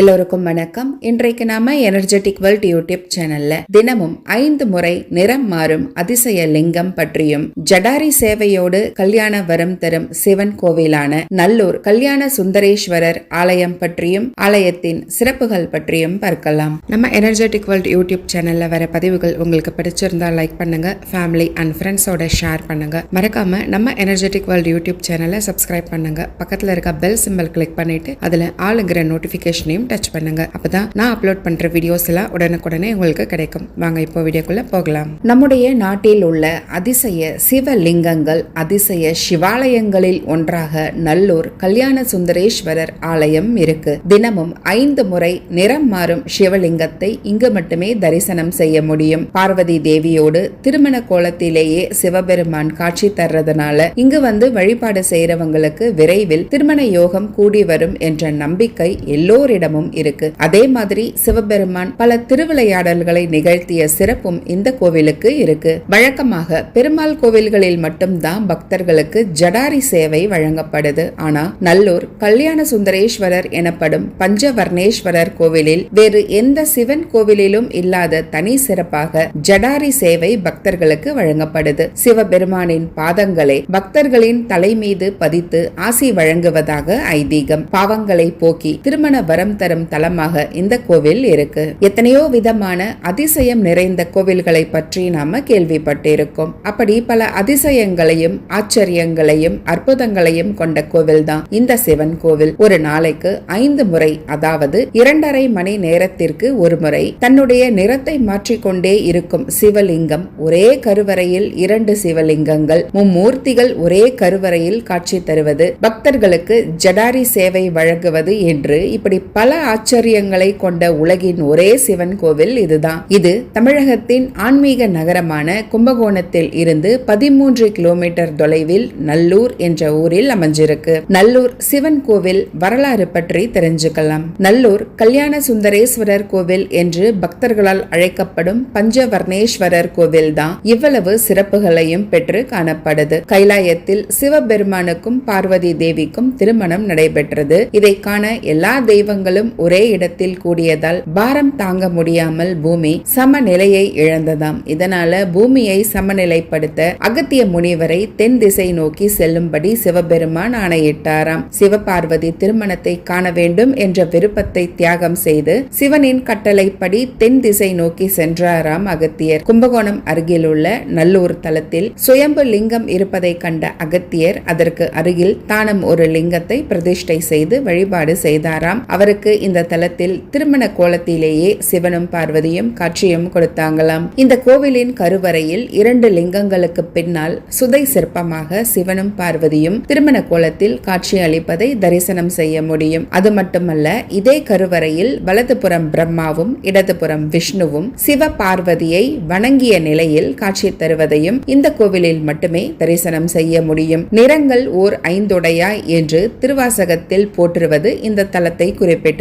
எல்லோருக்கும் வணக்கம். இன்றைக்கு நாம எனர்ஜெட்டிக் வேர்ல்ட் யூடியூப் சேனல்ல தினமும் ஐந்து முறை நிறம் மாறும் அதிசய லிங்கம் பற்றியும் ஜடாரி சேவையோடு கல்யாண வரம் தரும் சிவன் கோவிலான நல்லூர் கல்யாண சுந்தரேஸ்வரர் ஆலயம் பற்றியும் ஆலயத்தின் சிறப்புகள் பற்றியும் பார்க்கலாம். நம்ம எனர்ஜெட்டிக் வேர்ல்ட் யூடியூப் சேனல்ல வர பதிவுகள் உங்களுக்கு பிடிச்சிருந்தா லைக் பண்ணுங்க ஃபேமிலி அண்ட் ஃப்ரெண்ட்ஸோட ஷேர் பண்ணுங்க. மறக்காம நம்ம எனர்ஜெட்டிக் வேர்ல்ட் யூடியூப் சேனலை சப்ஸ்கிரைப் பண்ணுங்க. பக்கத்துல இருக்க பெல் சிம்பிள் கிளிக் பண்ணிட்டு அதுல ஆளுங்கிற நோட்டிபிகேஷனையும் டச் பண்ணுங்க. அப்பதான் நான் அப்லோட் பண்ற வீடியோஸ் எல்லாம் உடனுக்குடனே உங்களுக்கு கிடைக்கும். வாங்க இப்போ வீடியோக்குள்ள போகலாம். நம்முடைய நாட்டில் உள்ள அதிசய சிவலிங்கங்கள் அதிசய சிவாலயங்களில் ஒன்றாக நல்லூர் கல்யாண சுந்தரேஸ்வரர் ஆலயம் இருக்கு. தினமும் ஐந்து முறை நிறம் மாறும் சிவலிங்கத்தை இங்கு மட்டுமே தரிசனம் செய்ய முடியும். பார்வதி தேவியோடு திருமண கோலத்திலேயே சிவபெருமான் காட்சி தர்றதுனால இங்கு வந்து வழிபாடு செய்யறவங்களுக்கு விரைவில் திருமண யோகம் கூடி வரும் என்ற நம்பிக்கை எல்லோரிடமும் இருக்கு. அதே மாதிரி சிவபெருமான் பல திருவிளையாடல்களை நிகழ்த்திய சிறப்பும் இந்த கோவிலுக்கு இருக்கு. வழக்கமாக பெருமாள் கோவில்களில் மட்டும்தான் பக்தர்களுக்கு ஜடாரி சேவை வழங்கப்படுது. ஆனா நல்லூர் கல்யாண சுந்தரேஸ்வரர் எனப்படும் பஞ்சவர்ணேஸ்வரர் கோவிலில் வேறு எந்த சிவன் கோவிலிலும் இல்லாத தனி சிறப்பாக ஜடாரி சேவை பக்தர்களுக்கு வழங்கப்படுது. சிவபெருமானின் பாதங்களை பக்தர்களின் தலை மீது பதித்து ஆசி வழங்குவதாக ஐதீகம். பாவங்களை போக்கி திருமண வரம் தரும் தலமாக இந்த கோவில் இருக்கு. எத்தனையோ விதமான அதிசயம் நிறைந்த கோவில்களை பற்றி நாம கேள்விப்பட்டிருக்கோம். அப்படி பல அதிசயங்களையும் ஆச்சரியங்களையும் அற்புதங்களையும் கொண்ட கோவில் தான் இந்த சிவன் கோவில். ஒரு நாளைக்கு ஐந்து முறை அதாவது இரண்டரை மணி நேரத்திற்கு ஒரு முறை தன்னுடைய நிறத்தை மாற்றிக்கொண்டே இருக்கும் சிவலிங்கம் ஒரே கருவறையில் இரண்டு சிவலிங்கங்கள் மும்மூர்த்திகள் ஒரே கருவறையில் காட்சி தருவது பக்தர்களுக்கு ஜடாரி சேவை வழங்குவது என்று இப்படி பல ஆச்சரியங்களை கொண்ட உலகின் ஒரே சிவன் கோவில் இதுதான். இது தமிழகத்தின் ஆன்மீக நகரமான கும்பகோணத்தில் இருந்து பதிமூன்று கிலோமீட்டர் தொலைவில் நல்லூர் என்ற ஊரில் அமைஞ்சிருக்கு. நல்லூர் சிவன் கோவில் வரலாறு பற்றி தெரிஞ்சுக்கலாம். நல்லூர் கல்யாண சுந்தரேஸ்வரர் கோவில் என்று பக்தர்களால் அழைக்கப்படும் பஞ்சவர்ணேஸ்வரர் கோவில் தான் இவ்வளவு சிறப்புகளையும் பெற்று காணப்படுது. கைலாயத்தில் சிவபெருமானுக்கும் பார்வதி தேவிக்கும் திருமணம் நடைபெற்றது. இதை காண எல்லா தெய்வங்களும் ஒரே இடத்தில் கூடியதால் பாரம் தாங்க முடியாமல் பூமி சமநிலையை இழந்ததாம். இதனால பூமியை சமநிலைப்படுத்த அகத்திய முனிவரை தென் திசை நோக்கி செல்லும்படி சிவபெருமான் ஆணையிட்டாராம். சிவபார்வதி திருமணத்தை காண வேண்டும் என்ற விருப்பத்தை தியாகம் செய்து சிவனின் கட்டளைப்படி தென் திசை நோக்கி சென்றாராம் அகத்தியர். கும்பகோணம் அருகில் உள்ள நல்லூர் தலத்தில் சுயம்பு லிங்கம் இருப்பதை கண்ட அகத்தியர் அதற்கு அருகில் தானும் ஒரு லிங்கத்தை பிரதிஷ்டை செய்து வழிபாடு செய்தாராம். அவருக்கு இந்த தலத்தில் திருமண கோலத்திலேயே சிவனும் பார்வதியும் காட்சியும் கொடுத்தாங்களாம். இந்த கோவிலின் கருவறையில் இரண்டு லிங்கங்களுக்கு பின்னால் சுதை சிற்பமாக சிவனும் பார்வதியும் திருமண கோலத்தில் காட்சி அளிப்பதை தரிசனம் செய்ய முடியும். அது மட்டுமல்ல இதே கருவறையில் வலதுபுறம் பிரம்மாவும் இடதுபுறம் விஷ்ணுவும் சிவ பார்வதியை வணங்கிய நிலையில் காட்சி தருவதையும் இந்த கோவிலில் மட்டுமே தரிசனம் செய்ய முடியும். நிறங்கள் ஓர் ஐந்துடையா என்று திருவாசகத்தில் போற்றுவது இந்த தலத்தை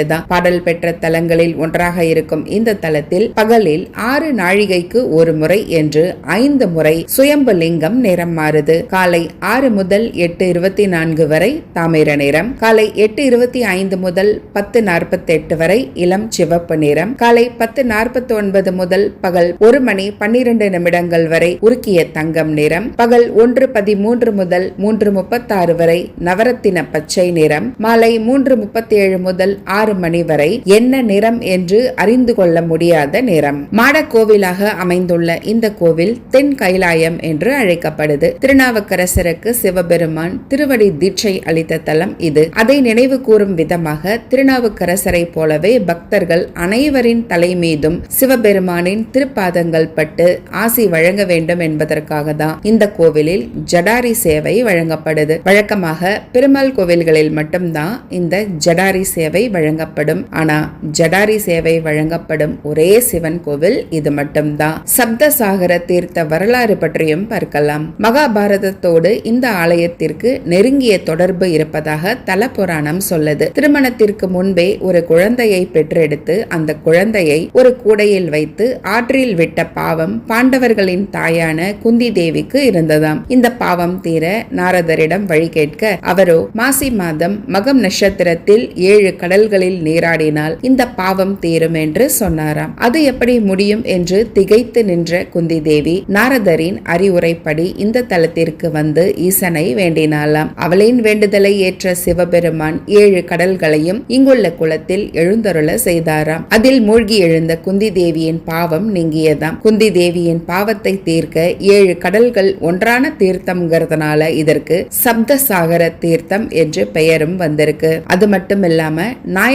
தான் பாடல் பெற்ற தலங்களில் ஒன்றாக இருக்கும் இந்த தலத்தில் பகலில் ஆறு நாழிகைக்கு ஒரு முறை என்று ஐந்து முறை சுயம்பு லிங்கம் நிறம் மாறுது. காலை ஆறு முதல் எட்டு இருபத்தி நான்கு வரை தாமிர நிறம் காலை எட்டு இருபத்தி ஐந்து முதல் பத்து நாற்பத்தி எட்டு வரை இளம் சிவப்பு நிறம் காலை பத்து நாற்பத்தி ஒன்பது முதல் பகல் ஒரு மணி பன்னிரண்டு நிமிடங்கள் வரை உருக்கிய தங்கம் நிறம் பகல் ஒன்று பதிமூன்று முதல் மூன்று முப்பத்தாறு வரை நவரத்தின பச்சை நிறம் மாலை மூன்று முப்பத்தி ஏழு முதல் ஆறு மணி வரை என்ன நிறம் என்று அறிந்து கொள்ள முடியாத நிறம். மாடக்கோவிலாக அமைந்துள்ள இந்த கோவில் தென் கைலாயம் என்று அழைக்கப்படுது. திருநாவுக்கரசருக்கு சிவபெருமான் திருவடி தீட்சை அளித்த தலம் இது. அதை நினைவு கூறும் விதமாக திருநாவுக்கரசரை போலவே பக்தர்கள் அனைவரின் தலை மீதும் சிவபெருமானின் திருப்பாதங்கள் பட்டு ஆசி வழங்க வேண்டும் என்பதற்காக தான் இந்த கோவிலில் ஜடாரி சேவை வழங்கப்படுது. வழக்கமாக பெருமாள் கோவில்களில் மட்டும்தான் இந்த ஜடாரி சேவை வழங்க வழங்கப்படும். ஆனா ஜடாரி சேவை வழங்கப்படும் ஒரே சிவன் கோவில் இது மட்டும்தான். சப்தசாகர தீர்த்த வரலாறு பற்றியும் பார்க்கலாம். மகாபாரதத்தோடு இந்த ஆலயத்திற்கு நெருங்கிய தொடர்பு இருப்பதாக தல புராணம் சொல்லுது. திருமணத்திற்கு முன்பே ஒரு குழந்தையை பெற்றெடுத்து அந்த குழந்தையை ஒரு கூடையில் வைத்து ஆற்றில் விட்ட பாவம் பாண்டவர்களின் தாயான குந்தி தேவிக்கு இருந்ததாம். இந்த பாவம் தீர நாரதரிடம் வழி கேட்க அவரோ மாசி மாதம் மகம் நட்சத்திரத்தில் ஏழு கடல்களில் நதிகளில் நீராடினால் இந்த பாவம் தீரும் என்று சொன்னாராம். அது எப்படி முடியும் என்று திகைத்து நின்ற குந்தி தேவி நாரதரின் அறிவுரைப்படி இந்த தலத்திற்கு வந்து ஈசனை வேண்டினாலாம் அவளின் வேண்டுதலை ஏற்ற சிவபெருமான் ஏழு கடல்களையும் இங்குள்ள குளத்தில் எழுந்தருள செய்தாராம். அதில் மூழ்கி எழுந்த குந்தி தேவியின் பாவம் நீங்கியதாம். குந்தி தேவியின் பாவத்தை தீர்க்க ஏழு கடல்கள் ஒன்றான தீர்த்தம்ங்கிறதுனால இதற்கு சப்த சாகர தீர்த்தம் என்று பெயரும் வந்திருக்கு. அது மட்டும் இல்லாம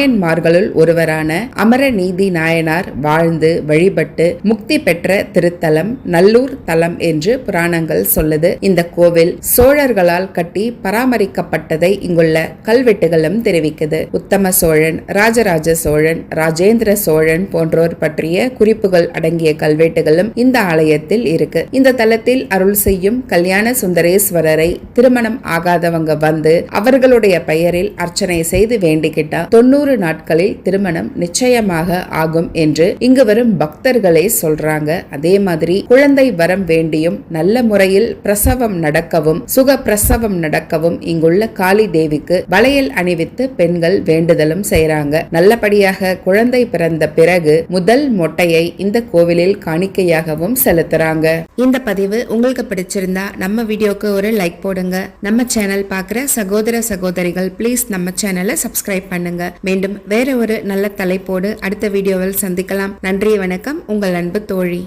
நாயன்மார்களுள் ஒருவரான அமரநீதி நாயனார் வாழ்ந்து வழிபட்டு முக்தி பெற்ற திருத்தலம் நல்லூர் தலம் என்று புராணங்கள் சொல்லுது. இந்த கோவில் சோழர்களால் கட்டி பராமரிக்கப்பட்டதை இங்குள்ள கல்வெட்டுகளும் தெரிவிக்குது. உத்தம சோழன் ராஜராஜ சோழன் ராஜேந்திர சோழன் போன்றோர் பற்றிய குறிப்புகள் அடங்கிய கல்வெட்டுகளும் இந்த ஆலயத்தில் இருக்கு. இந்த தலத்தில் அருள் செய்யும் கல்யாண சுந்தரேஸ்வரரை திருமணம் ஆகாதவங்க வந்து அவர்களுடைய பெயரில் அர்ச்சனை செய்து வேண்டிக்கிட்டா தொண்ணூறு நாட்களில் திருமணம் நிச்சயமாக ஆகும் என்று இங்கு வரும் பக்தர்களே சொல்றாங்க. அதே மாதிரி குழந்தை வரம் வேண்டியும் நல்ல முறையில் பிரசவம் நடக்கவும் சுக பிரசவம் நடக்கவும் இங்குள்ள காளி தேவிக்கு வளையல் அணிவித்து பெண்கள் வேண்டுதலும் செய்றாங்க. நல்லபடியாக குழந்தை பிறந்த பிறகு முதல் மொட்டையை இந்த கோவிலில் காணிக்கையாகவும் செலுத்துறாங்க. இந்த பதிவு உங்களுக்கு பிடிச்சிருந்தா நம்ம வீடியோக்கு ஒரு லைக் போடுங்க. நம்ம சேனல் பாக்குற சகோதர சகோதரிகள் ப்ளீஸ் நம்ம சேனலை சப்ஸ்கிரைப் பண்ணுங்க. மீண்டும் வேற ஒரு நல்ல தலைப்போடு அடுத்த வீடியோவில் சந்திக்கலாம். நன்றி வணக்கம். உங்கள் அன்பு தோழி.